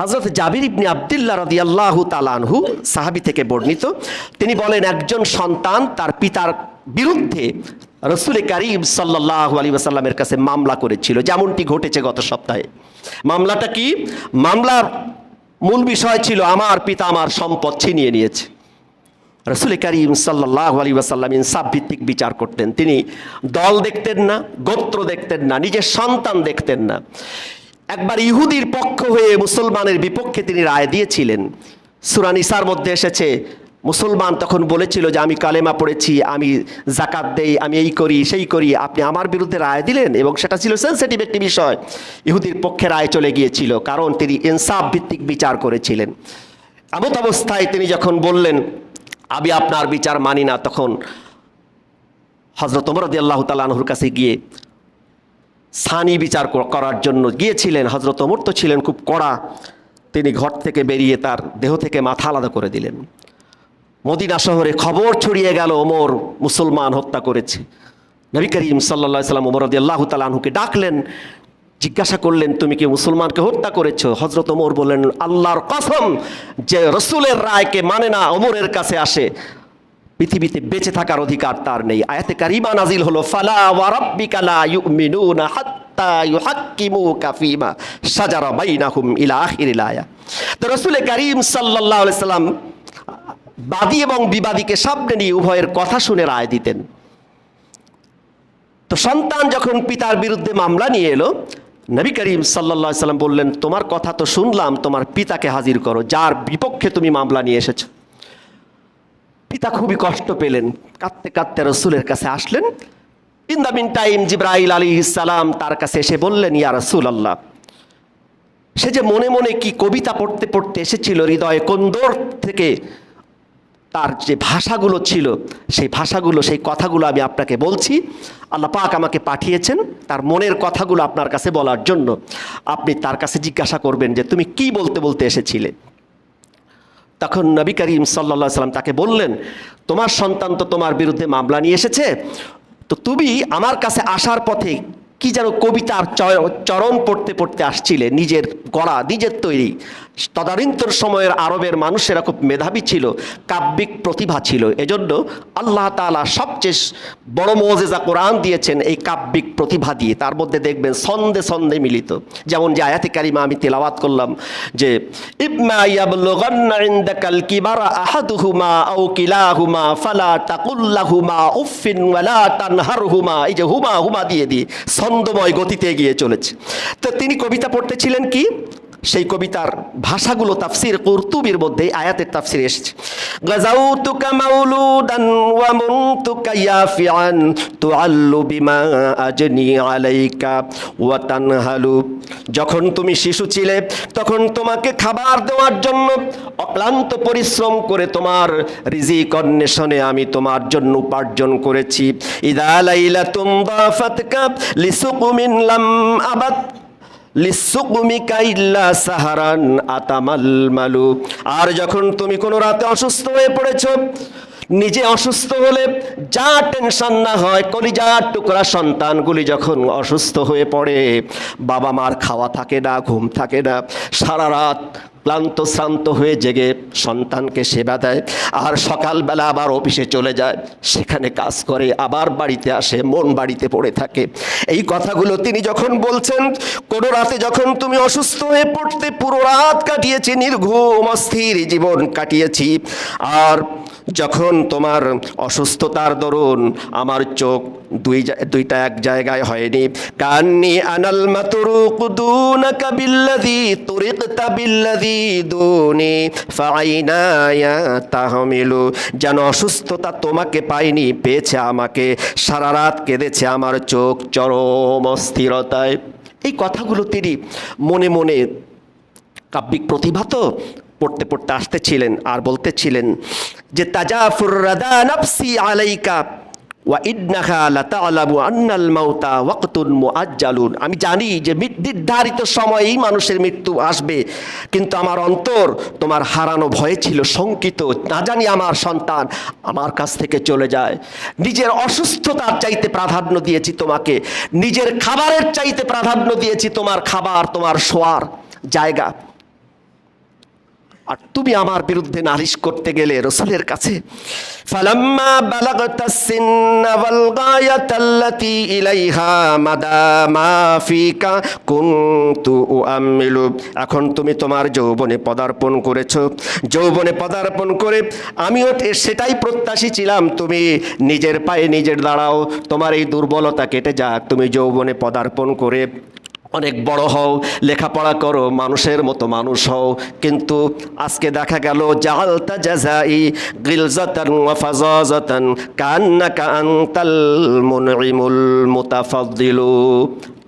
হজরত জাবির ইবনে আবদুল্লাহ রদি আল্লাহ তালানহু সাহাবি থেকে বর্ণিত, তিনি বলেন, একজন সন্তান তার পিতার বিরুদ্ধে রসুল করিম সাল্লাহ আলী ওয়াসাল্লামের কাছে মামলা করেছিল। যেমনটি ঘটেছে গত সপ্তাহে। মামলাটা কি? মামলার মূল বিষয় ছিল, আমার পিতা আমার সম্পদ ছিনিয়ে নিয়েছে। রসুল করিম সাল্লাহ আলী ওয়াসাল্লাম ইনসাফ ভিত্তিক বিচার করতেন। তিনি দল দেখতেন না, গোত্র দেখতেন না, নিজের সন্তান দেখতেন না। একবার ইহুদির পক্ষ হয়ে মুসলমানের বিপক্ষে তিনি রায় দিয়েছিলেন। সুরানিসার মধ্যে এসেছে, মুসলমান তখন বলেছিল যে, আমি কালেমা পড়েছি, আমি জাকাত দেই, আমি এই করি, সেই করি, আপনি আমার বিরুদ্ধে রায় দিলেন। এবং সেটা ছিল সেন্সিটিভ একটি বিষয়। ইহুদির পক্ষে রায় চলে গিয়েছিল, কারণ তিনি ইনসাফ ভিত্তিক বিচার করেছিলেন। এমত অবস্থায় তিনি যখন বললেন, আমি আপনার বিচার মানি না, তখন হজরত ওমরদি আল্লাহ তালাহুর কাছে গিয়ে সানি বিচার করার জন্য গিয়েছিলেন হজরত অমর তো ছিলেন খুব কড়া। তিনি ঘর থেকে বেরিয়ে তার দেহ থেকে মাথা আলাদা করে দিলেন। মদিনা শহরে খবর ছড়িয়ে গেল, ওমর মুসলমান হত্যা করেছে। নবী করিম সাল্লা সাল্লাম ওমর আল্লাহ তালাহুকে ডাকলেন, জিজ্ঞাসা করলেন, তুমি কি মুসলমানকে হত্যা করেছ? হজরত ওমর বললেন, আল্লাহর কসম, যে রসুলের রায়কে মানে না, ওমরের কাছে আসে। পৃথিবীতে বেঁচে থাকার অধিকার তার নেই। আয়াতে কারিমা নাজিল হলো, ফালা ওয়া রাব্বিকা লা ইউমিনুনা হাত্তা ইউহাক্কিমুকা ফীমা শাজারা বাইনাহুম ইলা আখিরিল আয়া তো রাসূল করিম সাল্লাল্লাহু আলাইহি সাল্লাম বাদী এবং বিবাদীকে সামনে নিয়ে উভয়ের কথা শুনে রায় দিতেন। তো সন্তান যখন পিতার বিরুদ্ধে মামলা নিয়ে এলো, নবী করিম আলাইহি সাল্লাম বললেন, তোমার কথা তো শুনলাম, তোমার পিতাকে হাজির করো, যার বিপক্ষে তুমি মামলা নিয়ে এসেছ। পিতা খুবই কষ্ট পেলেন। কাঁদতে কাঁদতে রসুলের কাছে আসলেন। ইন দ্য মিন টাইম জিব্রাইল আলী ইসালাম তার কাছে এসে বললেন, ইয়া রসুল আল্লাহ সে যে মনে মনে কি কবিতা পড়তে পড়তে এসেছিল হৃদয়ে কোন্দর থেকে তার যে ভাষাগুলো ছিল, সেই ভাষাগুলো, সেই কথাগুলো আমি আপনাকে বলছি। আল্লাহ পাক আমাকে পাঠিয়েছেন তার মনের কথাগুলো আপনার কাছে বলার জন্য। আপনি তার কাছে জিজ্ঞাসা করবেন যে, তুমি কি বলতে বলতে এসেছিলে? তখন নবী করিম সাল্লা সাল্লাম তাকে বললেন, তোমার সন্তান তো তোমার বিরুদ্ধে মামলা নিয়ে এসেছে, তো তুমি আমার কাছে আসার পথে কি যেন কবিতার চরণ পড়তে পড়তে আসছিলেন নিজের গড়া নিজের তৈরি। তদানীন্তন সময়ের আরবের মানুষেরা খুব মেধাবী ছিল, কাব্যিক প্রতিভা ছিল। এজন্য আল্লাহ তাআলা সবচেয়ে বড় মজেজা কোরআন দিয়েছেন এই কাব্যিক প্রতিভা দিয়ে। তার মধ্যে দেখবেন ছন্দে ছন্দে মিলিত। যেমন যে আয়াতে কারিমা আমি তেলাওয়াত করলাম যে এই যে হুমা হুমা দিয়ে দিয়ে ছন্দময় গতিতে এগিয়ে চলেছে। তো তিনি কবিতা পড়তেছিলেন কি? সেই কবিতার ভাষাগুলো তাফসির কর্তুবির মধ্যে আয়াতের তাফসির এসেছে। গাজাউতুকা মাউলুদান ওয়া মুনতুকা ইয়াফিআন তুআল্লু বিমা আজনি আলাইকা ওয়া তানহালু। যখন তুমি শিশু ছিলে, তখন তোমাকে খাবার দেওয়ার জন্য অক্লান্ত পরিশ্রম করে তোমার রিজিক অন্বেষণে আমি তোমার জন্য উপার্জন করেছি। ইদা লাইলাতুম দাফাতকা লিসুকুমিন লাম আবাদ। সাহারান আতামাল মালু। আর যখন তুমি কোনো রাতে অসুস্থ হয়ে পড়েছ, নিজে অসুস্থ হলে যা টেনশন না হয়, কলিজার টুকরা সন্তানগুলি যখন অসুস্থ হয়ে পড়ে বাবা মার খাওয়া থাকে না, ঘুম থাকে না, সারা রাত ক্লান্ত, শ্রান্ত হয়ে জেগে সন্তানকে সেবা দেয়। আর সকালবেলা আবার অফিসে চলে যায়। সেখানে কাজ করে, আবার বাড়িতে আসে, মন বাড়িতে পড়ে থাকে। এই কথাগুলো তিনি যখন বলছেন, কোনো রাতে যখন তুমি অসুস্থ হয়ে পড়তে পুরো রাত কাটিয়েছি, নির্ঘুম, অস্থির জীবন কাটিয়েছি, আর যখন তোমার অসুস্থতার দরুন আমার চোখ দুই দুইটা এক জায়গায় হয়নি। কান্নি আনাল মাতরুক দুনাকা বিল্লাযী তুরিকতা বিল্লাযী দুনি ফাইনায়া তাহমিলু। যেন অসুস্থতা তোমাকে পাইনি পেয়েছে আমাকে। সারা রাত কেঁদেছে আমার চোখ চরম অস্থিরতায়। এই কথাগুলো তিনি মনে মনে কাব্যিক প্রতিভা তো পড়তে পড়তে আসতেছিলেন আর বলতেছিলেন যে, তাজাফুর রাদা নাফসি আলাইকা আমি জানি যে নির্ধারিত সময়েই মানুষের মৃত্যু আসবে, কিন্তু আমার অন্তর তোমার হারানো ভয়ে ছিল শঙ্কিত। না জানি আমার সন্তান আমার কাছ থেকে চলে যায়। নিজের অসুস্থতার চাইতে প্রাধান্য দিয়েছি তোমাকে। নিজের খাবারের চাইতে প্রাধান্য দিয়েছি তোমার খাবার, তোমার শোয়ার জায়গা। আর তুমি আমার বিরুদ্ধে নালিশ করতে গেলে রসুলের কাছে এখন তুমি তোমার যৌবনে পদার্পণ করেছ। যৌবনে পদার্পণ করে আমিও সেটাই প্রত্যাশী ছিলাম। তুমি নিজের পায়ে নিজের দাঁড়াও, তোমার এই দুর্বলতা কেটে যাক। তুমি যৌবনে পদার্পণ করে অনেক বড় হও, লেখাপড়া করো, মানুষের মতো মানুষ হও। কিন্তু আজকে দেখা গেল, জালতা জাজাই গিলজাতান ওয়া ফাজাজাতান কান্নাকা আনতাল মুনইমুল মুতাফাদ্দিলু।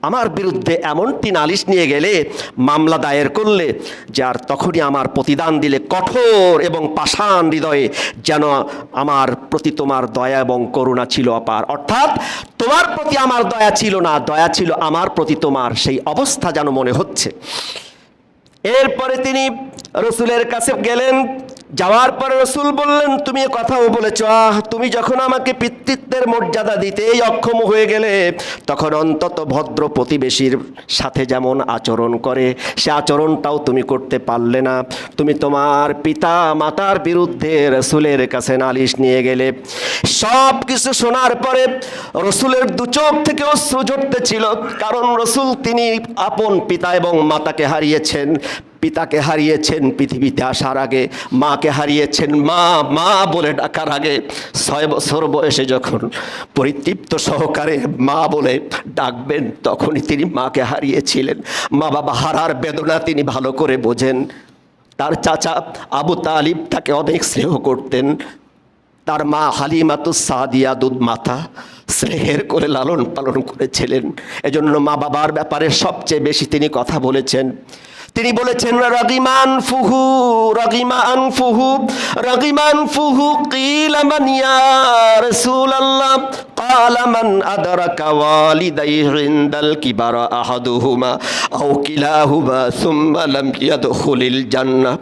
আমার বিরুদ্ধে এমনটি নালিশ নিয়ে গেলে, মামলা দায়ের করলে যে আর তখনই আমার প্রতিদান দিলে কঠোর এবং পাষাণ হৃদয়ে যেন আমার প্রতি তোমার দয়া এবং করুণা ছিল অপার। অর্থাৎ, তোমার প্রতি আমার দয়া ছিল না, দয়া ছিল আমার প্রতি তোমার, সেই অবস্থা যেন মনে হচ্ছে। এরপরে তিনি রসুলের কাছে গেলেন যাওয়ার পর রসুল বললেন, তুমি কথাও বলেছ, আহ, তুমি যখন আমাকে পিতৃত্বের মর্যাদা দিতেই অক্ষম হয়ে গেলে, তখন অন্তত ভদ্র প্রতিবেশীর সাথে যেমন আচরণ করে, সে আচরণটাও তুমি করতে পারলে না। তুমি তোমার পিতা মাতার বিরুদ্ধে রসুলের কাছে নালিশ নিয়ে গেলে। সব কিছু শোনার পরে রসুলের দু চোখ থেকে অশ্রু ঝরতেছিল কারণ রসুল তিনি আপন পিতা এবং মাতাকে হারিয়েছেন। পিতাকে হারিয়েছেন পৃথিবীতে আসার আগে, মাকে হারিয়েছেন মা মা বলে ডাকার আগে। ছয় বছর বয়সে যখন পরিতৃপ্ত সহকারে মা বলে ডাকবেন, তখনই তিনি মাকে হারিয়েছিলেন। মা বাবা হারার বেদনা তিনি ভালো করে বোঝেন। তার চাচা আবু তালিব তাকে অনেক স্নেহ করতেন। তার মা হালিমাতু সাদিয়া দুধ মাথা স্নেহের করে লালন পালন করেছিলেন। এজন্য মা বাবার ব্যাপারে সবচেয়ে বেশি তিনি কথা বলেছেন। তিনি বলেছেন রগিমান ফুহু রগিমান ফুহু রগিমান ফুহু কিলামান ইয়া রাসূলুল্লাহ قال من أدرك والديه عند الكبر أحدهما أو كلاهما ثم لم يدخل الجنة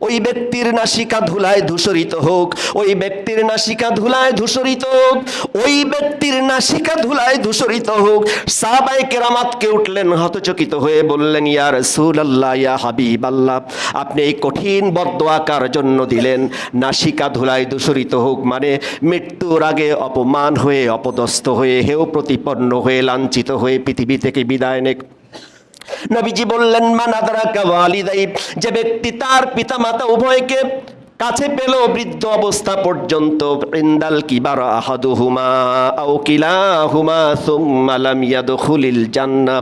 ওই ব্যক্তির নাসিকা ধুলায় ধূসরিত হোক, ওই ব্যক্তির নাসিকা ধুলায় ধূসরিত হোক, ওই ব্যক্তির নাসিকা ধুলায় ধূসরিত হোক সাহাবাই কেরামাতকে উঠলেন হতচকিত হয়ে বললেন, ইয়া রাসূলুল্লাহ, ইয়া হাবিব আল্লাহ আপনি এই কঠিন বদোয়াকার জন্য দিলেন, নাসিকা ধুলায় ধূসরিত হোক মানে মৃত্যুর আগে অপমান হয়ে, অপদস্থ হয়ে হেও প্রতিপন্ন হয়ে, লাঞ্ছিত হয়ে পৃথিবী থেকে বিদায় নে নবীজি বললেন মানাদারাকা ওয়ালিদাই যে ব্যক্তি তার পিতা মাতা উভয়কে কাছে পেল বৃদ্ধ অবস্থা পর্যন্ত, ইন্দাল কিবার আহাদুহুমা আও কিলাহুমা সুম্মা লাম ইয়াদখুলিল জান্নাহ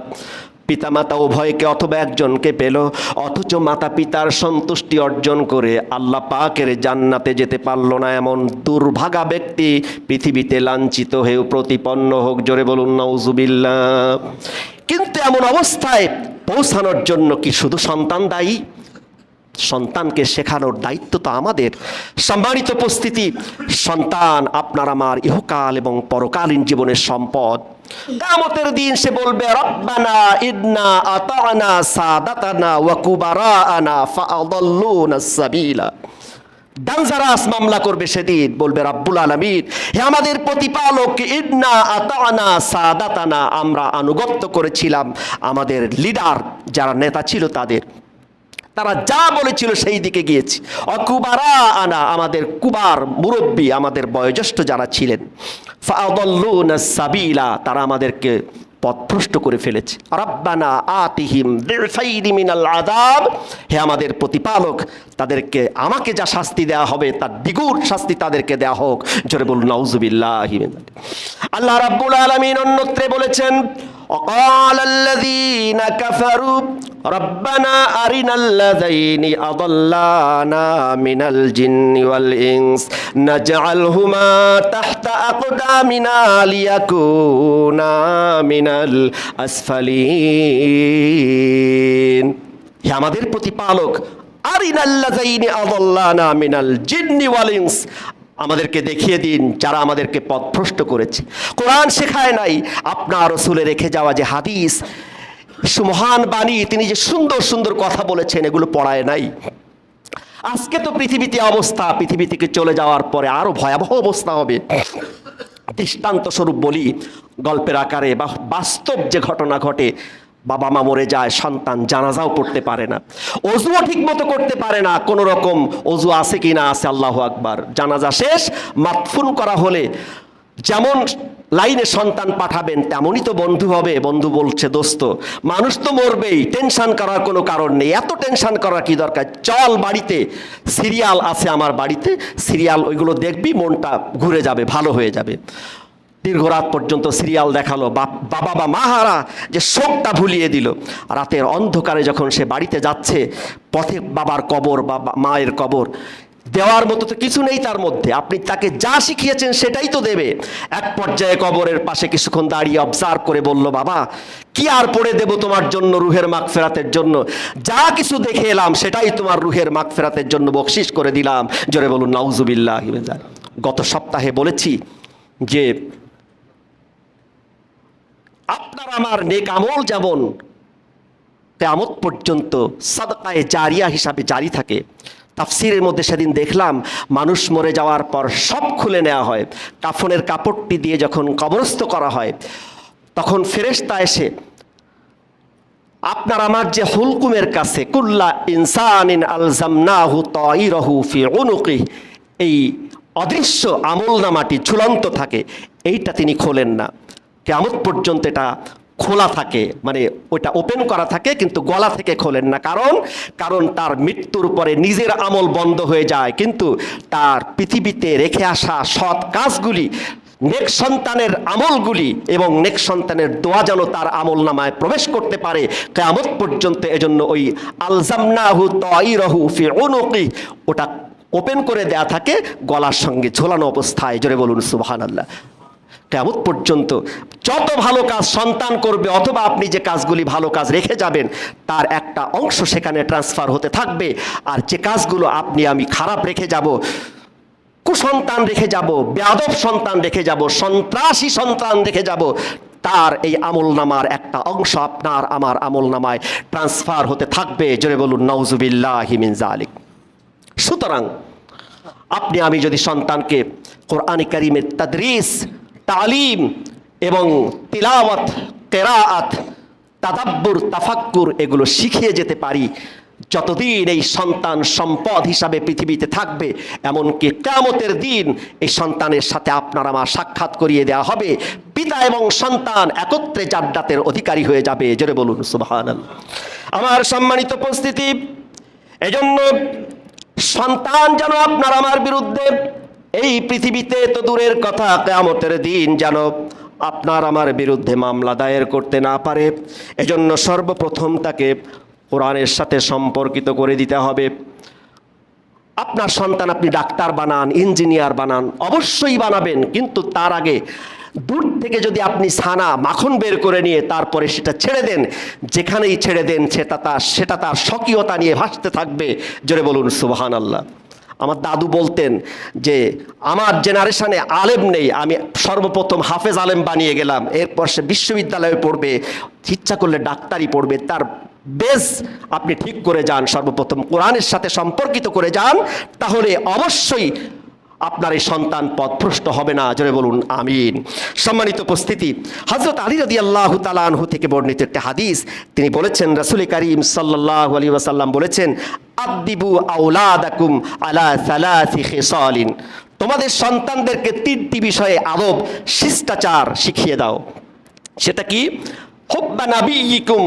পিতামাতা উভয়কে অথবা একজনকে পেল, অথচ মাতা পিতার সন্তুষ্টি অর্জন করে আল্লাহ পাকের জান্নাতে যেতে পারল না এমন দুর্ভাগা ব্যক্তি পৃথিবীতে লাঞ্ছিত হয়েও প্রতিপন্ন হোক, জোরে বলুন, নাউজুবিল্লাহ। কিন্তু এমন অবস্থায় পৌঁছানোর জন্য কি শুধু সন্তান দায়ী? সন্তানকে শেখানোর দায়িত্ব তো আমাদের। সম্মানিত উপস্থিতি, সন্তান আপনার আমার ইহকাল এবং পরকালীন জীবনের সম্পদ। কামতের দিন সে বলবে, রব্বানা মামলা করবে সেদিন বলবে, রাব্বুল আলামিন, হে আমাদের প্রতিপালক, ইদনা আতানা সাদাতানা আমরা আনুগত্য করেছিলাম। আমাদের লিডার যারা নেতা ছিল তাদের তারা যা বলেছিল সেই দিকে গিয়েছি অকুবারা আনা আমাদের কুবার মুরব্বী আমাদের বয়োজ্যেষ্ঠ যারা ছিলেন ফাদল্লুনা সাবিলা তারা আমাদেরকে পথভ্রষ্ট করে ফেলেছে রাব্বানা আতিহিম দিলফাইনি মিনাল আযাব হে আমাদের প্রতিপালক তাদেরকে আমাকে যা শাস্তি দেওয়া হবে তার দ্বিগুণ শাস্তি তাদেরকে দেওয়া হোক জোরে বলুন নাউজুবিল্লাহি মিন যালিক। আল্লাহ রাব্বুল আলামিন অন্যত্রে বলেছেন وقال الذين كفروا ربنا أرنا الذين أضلانا من الجن والإنس نجعلهما تحت أقدامنا ليكونا من الأسفلين হে আমাদের প্রতিপালক আরিনাল্লাযাইনি আদাল্লানা মিনাল জিন্নি ওয়াল ইনস আমাদেরকে দেখিয়ে দিন যারা আমাদেরকে পথভ্রষ্ট করেছে কোরআন শেখায় নাই আপনার রসুলে রেখে যাওয়া যে হাদিস সুমহান বাণী, তিনি যে সুন্দর সুন্দর কথা বলেছেন, এগুলো পড়ায় নাই। আজকে তো পৃথিবীতে অবস্থা, পৃথিবী থেকে চলে যাওয়ার পরে আরও ভয়াবহ অবস্থা হবে। দৃষ্টান্ত স্বরূপ বলি, গল্পের আকারে বা বাস্তব যে ঘটনা ঘটে, বাবা মা মরে যায়, সন্তান জানাজাও পড়তে পারে না। অজুও ঠিক মতো করতে পারে না কোনো রকম অজু আছে কি না আছে আল্লাহ আকবার। জানাজা শেষ, মাতফুন করা হলে যেমন লাইনে সন্তান পাঠাবেন, তেমনই তো বন্ধু হবে। বন্ধু বলছে, দোস্ত, মানুষ তো মরবেই, টেনশন করার কোনো কারণ নেই। এত টেনশন করার কি দরকার? চল বাড়িতে, সিরিয়াল আছে আমার বাড়িতে, সিরিয়াল ওইগুলো দেখবি, মনটা ঘুরে যাবে, ভালো হয়ে যাবে। দীর্ঘ রাত পর্যন্ত সিরিয়াল দেখাল বাবা বা মাহারা যে শোকটা ভুলিয়ে দিল। রাতের অন্ধকারে যখন সে বাড়িতে যাচ্ছে, পথে বাবার কবর বা- মায়ের কবর দেওয়ার মতো তো কিছু নেই তার মধ্যে। আপনি তাকে যা শিখিয়েছেন সেটাই তো দেবে। এক পর্যায়ে কবরের পাশে কিছুক্ষণ দাঁড়িয়ে অবজার্ভ করে বলল, বাবা, কি আর পড়ে দেব তোমার জন্য রুহের মাগ ফেরাতের জন্য? যা কিছু দেখে এলাম সেটাই তোমার রুহের মাগ ফেরাতের জন্য বকশিস করে দিলাম। জোরে বলুন, নাউজুবিল্লাহ গত সপ্তাহে বলেছি যে, আপনার আমার নেক আমল যেমন কেয়ামত পর্যন্ত সাদকায়ে জারিয়া হিসাবে জারি থাকে তাফসিরের মধ্যে সেদিন দেখলাম, মানুষ মরে যাওয়ার পর সব খুলে নেওয়া হয়। কাফনের কাপড়টি দিয়ে যখন কবরস্থ করা হয়, তখন ফেরেশতা এসে, আপনার আমার যে হুলকুমের কাছে, কুল্লা ইনসানিন আলজামনাহু তাইরহু ফি উনুকি এই অদৃশ্য আমলনামাটি ঝুলন্ত থাকে, এইটা তিনি খোলেন না। কেমন পর্যন্ত এটা খোলা থাকে মানে ওটা ওপেন করা থাকে, কিন্তু গলা থেকে খোলেন না। কারণ কারণ তার মৃত্যুর পরে নিজের আমল বন্ধ হয়ে যায়। কিন্তু তার পৃথিবীতে রেখে আসা সৎ কাজগুলি, নেক সন্তানের আমলগুলি এবং নেক সন্তানের দোয়া যেন তার আমল নামায় প্রবেশ করতে পারে, কেয়ামত পর্যন্ত এজন্য ওই আলজামনাহু তাইরহু ফি উনুকি, ওটা ওপেন করে দেয়া থাকে গলার সঙ্গে ঝোলানো অবস্থায়। জোরে বলুন, সুবহানাল্লাহ। কেমন পর্যন্ত যত ভালো কাজ সন্তান করবে অথবা আপনি যে কাজগুলি ভালো কাজ রেখে যাবেন, তার একটা অংশ সেখানে ট্রান্সফার হতে থাকবে। আর যে কাজগুলো আপনি, আমি খারাপ রেখে যাব, কুসন্তান রেখে যাব, বেয়াদব সন্তান রেখে যাব, সন্ত্রাসী সন্তান রেখে যাব, তার এই আমল নামার একটা অংশ আপনার আমার আমল নামায় ট্রান্সফার হতে থাকবে। জোরে বলুন নওজুবিল্লাহ হিমিন জালিক সুতরাং, আপনি, আমি যদি সন্তানকে কোরআনে কারিমের তাদরিস তালিম এবং তিলাওয়াত, কেরাআত, তাদাব্বুর, তাফাক্কুর এগুলো শিখিয়ে যেতে পারি। যতদিন এই সন্তান সম্পদ হিসাবে পৃথিবীতে থাকবে, এমনকি কেয়ামতের দিন এই সন্তানের সাথে আপনার আমার সাক্ষাৎ করিয়ে দেওয়া হবে। পিতা এবং সন্তান একত্রে জাড্ডাতের অধিকারী হয়ে যাবে। জোরে বলুন সুবহান আমার সম্মানিত উপস্থিতি, এজন্য সন্তান যেন আপনার আমার বিরুদ্ধে এই পৃথিবীতে তো দূরের কথা কেয়ামতের দিন যেন আপনার আমার বিরুদ্ধে মামলা দায়ের করতে না পারে, এজন্য সর্বপ্রথম তাকে কোরআনের সাথে সম্পর্কিত করে দিতে হবে। আপনার সন্তান আপনি ডাক্তার বানান, ইঞ্জিনিয়ার বানান, অবশ্যই বানাবেন, কিন্তু তার আগে দূর থেকে যদি আপনি ছানা, মাখন বের করে নিয়ে তারপরে সেটা ছেড়ে দেন, যেখানেই ছেড়ে দেন, সেটা তার সেটা তার স্বকীয়তা নিয়ে ভাসতে থাকবে। জোরে বলুন সুবাহান আল্লাহ আমার দাদু বলতেন যে, আমার জেনারেশনে আলেম নেই, আমি সর্বপ্রথম হাফেজ আলেম বানিয়ে গেলাম। এরপর সে বিশ্ববিদ্যালয়ে পড়বে, ইচ্ছা করলে ডাক্তারি পড়বে, তার বেস আপনি ঠিক করে যান, সর্বপ্রথম কোরআনের সাথে সম্পর্কিত করে যান, তাহলে অবশ্যই আপনার এই সন্তান পথভ্রষ্ট হবে না। জোরে বলুন, আমিন। সম্মানিত উপস্থিতি হজরত আলী রদি আল্লাহ তালানহু থেকে বর্ণিত একটি হাদিস, তিনি বলেছেন, রাসুল করিম সাল্লাহ আলী ওয়াসাল্লাম বলেছেন আদিবু আউলাদাকুম আলা সালাসি খেসালিন। তোমাদের সন্তানদেরকে তিনটি বিষয়ে আদব, শিষ্টাচার শিখিয়ে দাও। সেটা কি? হব্বা নাবিকুম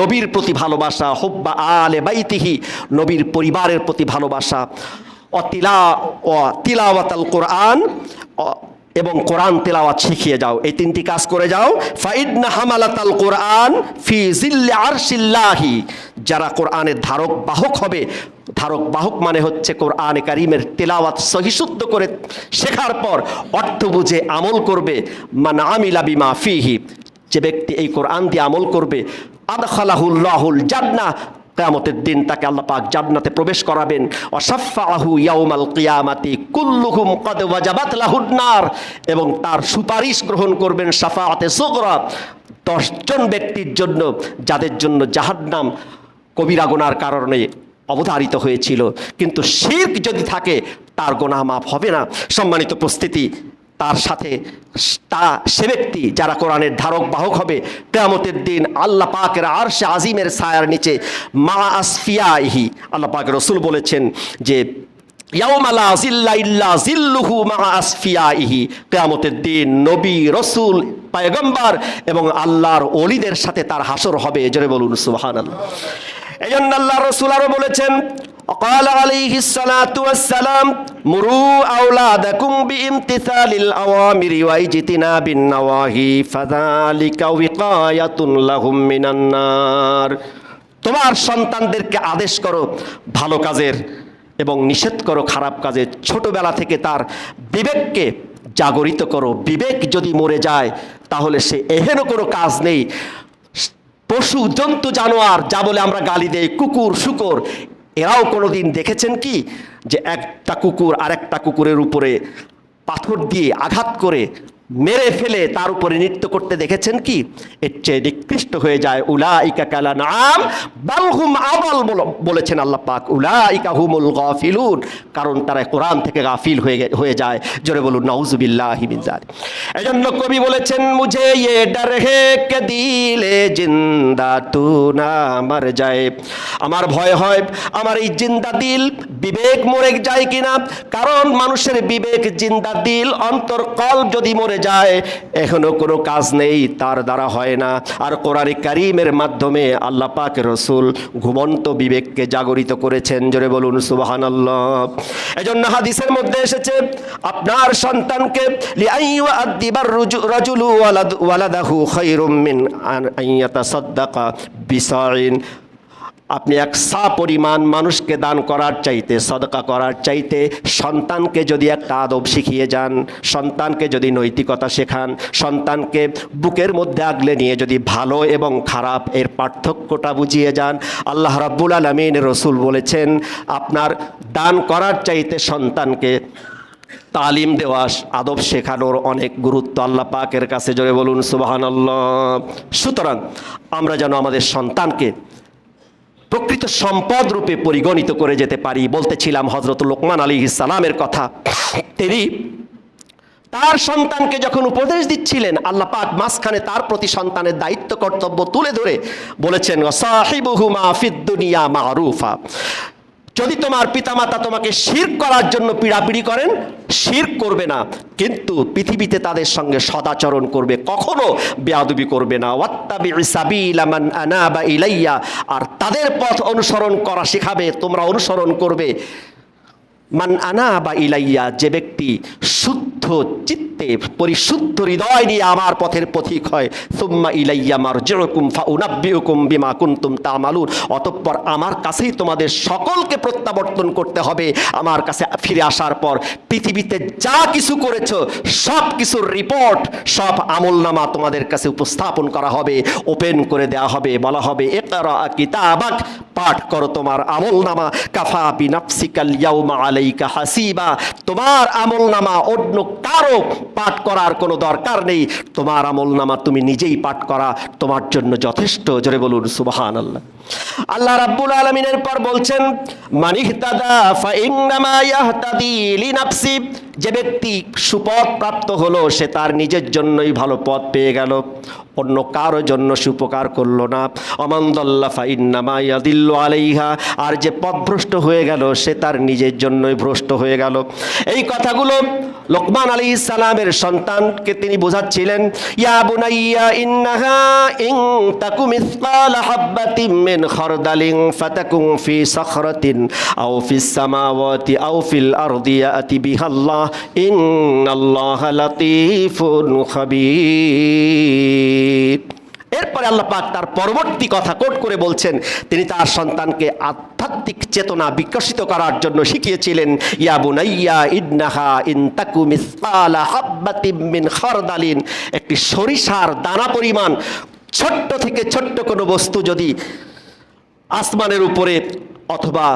নবীর প্রতি ভালোবাসা, হব্বা আলে বাইতিহি, নবীর পরিবারের প্রতি ভালোবাসা। অতিলা ও তিলাওয়াতাল কোরআন এবং কোরআন তেলাওয়াত শিখিয়ে যাও। এই তিনটি কাজ করে যাও। ফাইদনা হামালাতাল কোরআন ফি জিল্লে আরশিল্লাহি। যারা কোরআনের ধারক বাহক হবে, ধারক বাহক মানে হচ্ছে কোরআনে কারিমের তেলাওয়াত সহিশুদ্ধ করে শেখার পর অর্থ বুঝে আমল করবে। মান আমিলা বিমা ফিহি। যে ব্যক্তি এই কোরআন দিয়ে আমল করবে, আদখালাহুল্লাহুল জান্না কেয়ামতের দিন তাকে আল্লাহ পাক জান্নাতে প্রবেশ করাবেন। অসাফাহু ইয়াউমাল কিয়ামাতি কুল্লুহুম কদ ওয়াজাবাত এবং তার সুপারিশ গ্রহণ করবেন সাফাআতে সুগরা। দশজন ব্যক্তির জন্য, যাদের জন্য জাহান্নাম কবিরা গোনার কারণে অবধারিত হয়েছিল। কিন্তু শির্ক যদি থাকে, তার গোনা মাফ হবে না। সম্মানিত উপস্থিতি তার সাথে তা, সে ব্যক্তি যারা কোরআনের ধারক, বাহক হবে, কেয়ামতের দিন আল্লাহ পাকের আরশে আজিমের ছায়ার নিচে, মা আসফিয়াহি আল্লাহ পাকের রসুল বলেছেন যে কিয়ামতের দিন নবী, রসুল, পয়গম্বর এবং আল্লাহর অলিদের সাথে তার হাসর হবে। জোরে বলুন, সুবহানাল্লাহ। এই জন্য আল্লাহ রসুল আরও বলেছেন قال عليه الصلاة والسلام مروا أولادكم بامتثال الأوامر واجتناب النواهي فذلك وقاية لهم من النار তোমার সন্তানদেরকে আদেশ করো ভালো কাজের এবং নিষেধ করো খারাপ কাজে ছোটবেলা থেকে তার বিবেককে জাগরিত করো বিবেক যদি মরে যায় তাহলে সে এহেন কোনো কাজ নেই পশু জন্তু জানোয়ার যা বলে আমরা গালি দেই কুকুর শুকর এরাও কোনো দিন দেখেছেন কি? যে একটা কুকুর আর একটা কুকুরের উপরে পাথর দিয়ে আঘাত করে মেরে ফেলে, তার উপরে নৃত্য করতে দেখেছেন কি? এর চেয়ে নিকৃষ্ট হয়ে যায় উলা ইকা কালা নাম বালহুম আবাল বলেছেন আল্লাহ পাক উলা ইকা হুমুল গাফিলুন। কারণ তারা কোরআন থেকে গাফিল হয়ে হয়ে যায়। জোরে বলুন, নাউজুবিল্লাহ হিমিনজার এজন্য কবি বলেছেন, মুঝে ইয়ে ডর হে কে দিলে জিন্দা, তু না মার যায়। আমার ভয় হয়, আমার এই জিন্দা দিল বিবেক মরে যায় কিনা? কারণ মানুষের বিবেক জিন্দা দিল, অন্তর কল যদি মরে যায়, এখনও কোনো কাজ নেই, তার দ্বারা হয় না। আর কোরআন কারিমের মাধ্যমে আল্লাহ পাক রসুল ঘুমন্ত বিবেককে জাগরিত করেছেন। জোরে বলুন সুবাহান আল্লাহ এজন্য হাদিসের মধ্যে এসেছে, আপনার সন্তানকে রাজুলু ওয়ালাদ, ওয়ালাদাহু মিন আন বিসাইন। আপনি এক সা পরিমাণ মানুষকে দান করার চাইতে, সদকা করার চাইতে, সন্তানকে যদি একটা আদব শিখিয়ে যান, সন্তানকে যদি নৈতিকতা শেখান, সন্তানকে বুকের মধ্যে আগলে নিয়ে যদি ভালো এবং খারাপ এর পার্থক্যটা বুঝিয়ে যান, আল্লাহ রাব্বুল আলমিন রসুল বলেছেন, আপনার দান করার চাইতে সন্তানকে তালিম দেওয়া, আদব শেখানোর অনেক গুরুত্ব আল্লাহ পাকের কাছে। জোরে বলুন সুবাহান আল্লাহ সুতরাং আমরা যেন আমাদের সন্তানকে প্রকৃত সম্পদ রূপে পরিগণিত করে যেতে পারি বলতেছিলাম হজরত লোকমান আলী ইসালামের কথা। তিনি তার সন্তানকে যখন উপদেশ দিচ্ছিলেন, আল্লাহ পাক মাঝখানে তার প্রতি সন্তানের দায়িত্ব, কর্তব্য তুলে ধরে বলেছেন যদি তোমার পিতামাতা তোমাকে শির করার জন্য পীড়াপিড়ি করেন শির করবে না। কিন্তু পৃথিবীতে তাদের সঙ্গে সদাচরণ করবে, কখনো বেয়াদুবি করবে না। ওয়াত্তাবি সাবিলা মান আনাবা ইলাইয়া। আর তাদের পথ অনুসরণ করা শেখাবে, তোমরা অনুসরণ করবে। মান আনা বা ইলাইয়া, যে ব্যক্তি শুদ্ধ চিত্তে, পরিশুদ্ধ হৃদয় নিয়ে আমার পথের পথিক হয়, সুম্মা ইলাইয়া মার যেরকম ফাউনাব্বিউকুম বিমা কুনতুম তামালুন। অতঃপর আমার কাছেই তোমাদের সকলকে প্রত্যাবর্তন করতে হবে, আমার কাছে ফিরে আসার পর পৃথিবীতে যা কিছু করেছ, সব কিছুর রিপোর্ট সব আমলনামা তোমাদের কাছে উপস্থাপন করা হবে ওপেন করে দেওয়া হবে, বলা হবে একরা কিতাবাক, পাঠ করো তোমার আমলনামা, কাফা বিনাফসিকাল ইয়াউমা আলাইকা হাসিবা। তোমার আমল নামা অন্য কারও পাঠ করার কোনো দরকার নেই। তোমার আমল নামা তুমি নিজেই পাঠ করা, তোমার জন্য যথেষ্ট। জোরে বলুন সুবহান আল্লাহ আল্লাহ রাব্বুল আলামিনের পর বলছেন, মানিহতাদা দাদা ইন্নামা ইয়াহতাদি লিনাফসি। যে ব্যক্তি সুপথ প্রাপ্ত হলো, সে তার নিজের জন্যই ভালো পথ পেয়ে গেল। অন্য কারও জন্য সুপকার করল না। অমান্দল্লা ফাইন্নামা ইয়াদিল্লু আলাইহা। আর যে পথভ্রষ্ট হয়ে গেল, সে তার নিজের জন্যই ভ্রষ্ট হয়ে গেল। এই কথাগুলো লোকমান আলী ইসালামের সন্তানকে তিনি বোঝাচ্ছিলেন। ইয়া বুনাইয়া, ইন্নাহা ইন তাকু মিসকাল হাব্বাতিম মিন খারদালিন ফাতাকুন ফি আও ফিস সামাওয়াতি আও ফিল আরদি বিহাল্লাহ। এরপরে আল্লাহ পাক তার পরবর্তী কথা কোট করে বলছেন, তিনি তার সন্তানকে আধ্যাত্মিক চেতনা বিকশিত করার জন্য শিখিয়েছিলেন, ইয়া বুনাইয়া ইন্নাহা ইন তাকু মিসকালা হাব্বাতিম মিন একটি সরিষার দানা পরিমাণ, ছোট্ট থেকে ছোট্ট কোনো বস্তু যদি আসমানের উপরে অথবা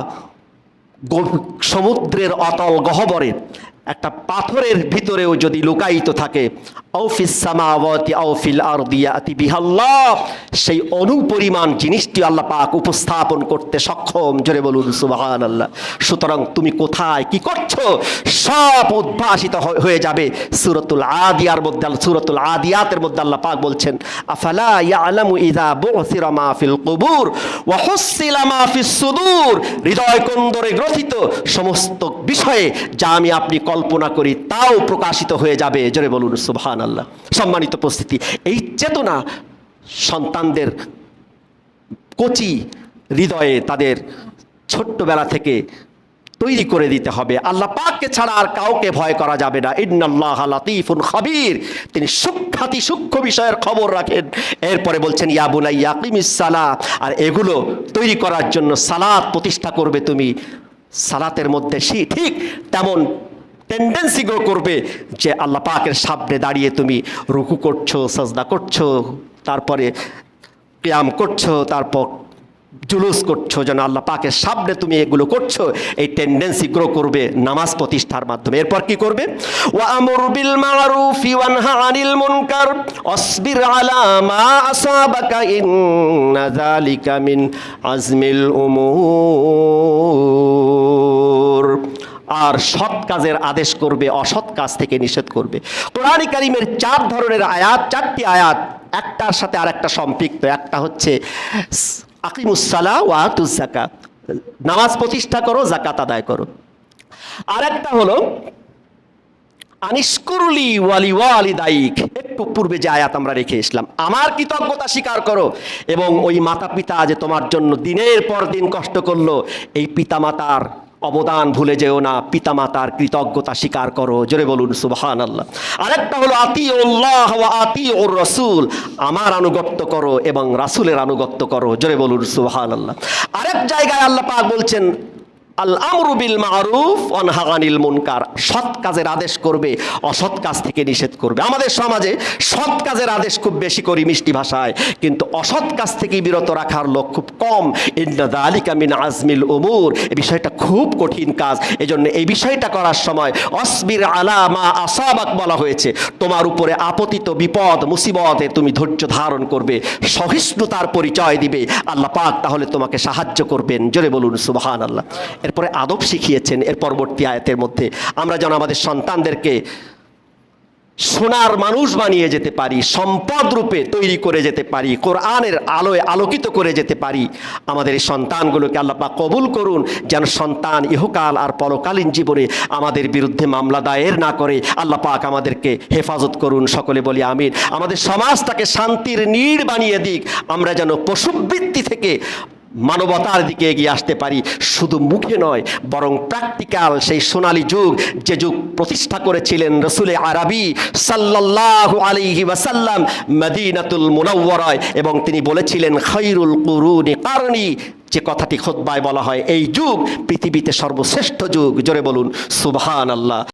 সমুদ্রের অতল গহবরে একটা পাথরের ভিতরেও যদি লুকায়িত থাকে সেই অনুপরিমাণ জিনিসটি আল্লাহ পাক উপস্থাপন করতে সক্ষম। জোরে বলুন সুবাহান আল্লাহ সুতরাং তুমি কোথায়, কি করছ? সব উদ্ভাসিত হয়ে যাবে। সুরতুল আদিয়ার মধ্যে সুরতুল আদিয়াতের মধ্যে আল্লাহ পাক বলছেন, আফালা সুদূর হৃদয় কন্দরে গ্রথিত সমস্ত বিষয়ে যা আমি আপনি কল্পনা করি, তাও প্রকাশিত হয়ে যাবে। জোরে বলুন সুবহান আল্লাহ সম্মানিত উপস্থিতি, এই চেতনা সন্তানদের কচি হৃদয়ে তাদের ছোট্টবেলা থেকে তৈরি করে দিতে হবে। আল্লাহ পাককে ছাড়া আর কাউকে ভয় করা যাবে না। ইন্নাল্লাহ লাতিফুন খাবির। তিনি সূক্ষাতি সূক্ষ্ম বিষয়ের খবর রাখেন। এরপরে বলছেন ইয়াবুলাই ইয়াকিমিস সালা আর এগুলো তৈরি করার জন্য সালাত প্রতিষ্ঠা করবে তুমি। সালাতের মধ্যে সে ঠিক তেমন টেন্ডেন্সি গ্রো করবে যে আল্লাহ পাকের সামনে দাঁড়িয়ে তুমি রুকু করছ, সাজদা করছ, তারপরে ক্যাম করছ, তারপর জুলুস করছ, যেন আল্লাহ পাকের সামনে তুমি এগুলো করছ, এই টেন্ডেন্সি গ্রো করবে নামাজ প্রতিষ্ঠার মাধ্যমে। এরপর কি করবে? ওয়া ওয়ানহা আনিল আলা আর সৎ কাজের আদেশ করবে, অসৎ কাজ থেকে নিষেধ করবে। কোরআন কারিমের চার ধরনের আয়াত, চারটি আয়াত, একটার সাথে আর একটা সম্পৃক্ত। একটা হচ্ছে আকিমুসালা ওয়াতুজাকা নামাজ প্রতিষ্ঠা করো জাকাত আদায় করো। আর একটা হলো আনিস্করুলি ওয়ালি ওয়ালি দায়িক একটু পূর্বে যে আয়াত আমরা রেখে এসলাম আমার কৃতজ্ঞতা স্বীকার করো এবং ওই মাতা পিতা যে তোমার জন্য দিনের পর দিন কষ্ট করল, এই পিতামাতার অবদান ভুলে যেও না, পিতামাতার কৃতজ্ঞতা স্বীকার করো। জোরে বলুন সুবহান আল্লাহ আরেকটা হলো আতি উল্লাহ আতি ও রসুল। আমার আনুগত্য করো এবং রাসুলের আনুগত্য করো। জোরে বলুন সুবহান আল্লাহ আরেক জায়গায় আল্লাহ পাক বলছেন আল আমরু বিল মারুফ অনহাগানিল মুনকার। সৎ কাজের আদেশ করবে, অসৎ কাজ থেকে নিষেধ করবে। আমাদের সমাজে সৎ কাজের আদেশ খুব বেশি করি মিষ্টি ভাষায়, কিন্তু অসৎ কাজ থেকে বিরত রাখার লোক খুব কম। ইন্না দালিকা মিন আজমিল উমুর। এই বিষয়টা খুব কঠিন কাজ। এজন্য এই বিষয়টা করার সময় অসবির আলা মা আসাবাক বলা হয়েছে, তোমার উপরে আপতিত বিপদ, মুসিবতে তুমি ধৈর্য ধারণ করবে, সহিষ্ণুতার পরিচয় দিবে। আল্লাহ পাক তাহলে তোমাকে সাহায্য করবেন। জোরে বলুন সুবহান আল্লাহ এরপরে আদব শিখিয়েছেন এর পরবর্তী আয়াতের মধ্যে। আমরা যেন আমাদের সন্তানদেরকে সোনার মানুষ বানিয়ে যেতে পারি, সম্পদ রূপে তৈরি করে যেতে পারি, কোরআনের আলোয় আলোকিত করে যেতে পারি। আমাদের এই সন্তানগুলোকে আল্লাহ পাক কবুল করুন, যেন সন্তান ইহকাল আর পরকালীন জীবনে আমাদের বিরুদ্ধে মামলা দায়ের না করে। আল্লাহ পাক আমাদেরকে হেফাজত করুন, সকলে বলি আমিন। আমাদের সমাজটাকে শান্তির নীড় বানিয়ে দিক, আমরা যেন পশুবৃত্তি থেকে মানবতার দিকে এগিয়ে আসতে পারি। শুধু মুখে নয়, বরং প্র্যাকটিক্যাল সেই সোনালী যুগ, যে যুগ প্রতিষ্ঠা করেছিলেন রসুলে আরবি সাল্লাল্লাহু আলাইহি ওয়াসাল্লাম মদিনাতুল মুনাওয়ারায়, এবং তিনি বলেছিলেন খৈরুল কুরুনি কারণী যে কথাটি খোদ্বায় বলা হয়, এই যুগ পৃথিবীতে সর্বশ্রেষ্ঠ যুগ। জোরে বলুন সুবহান আল্লাহ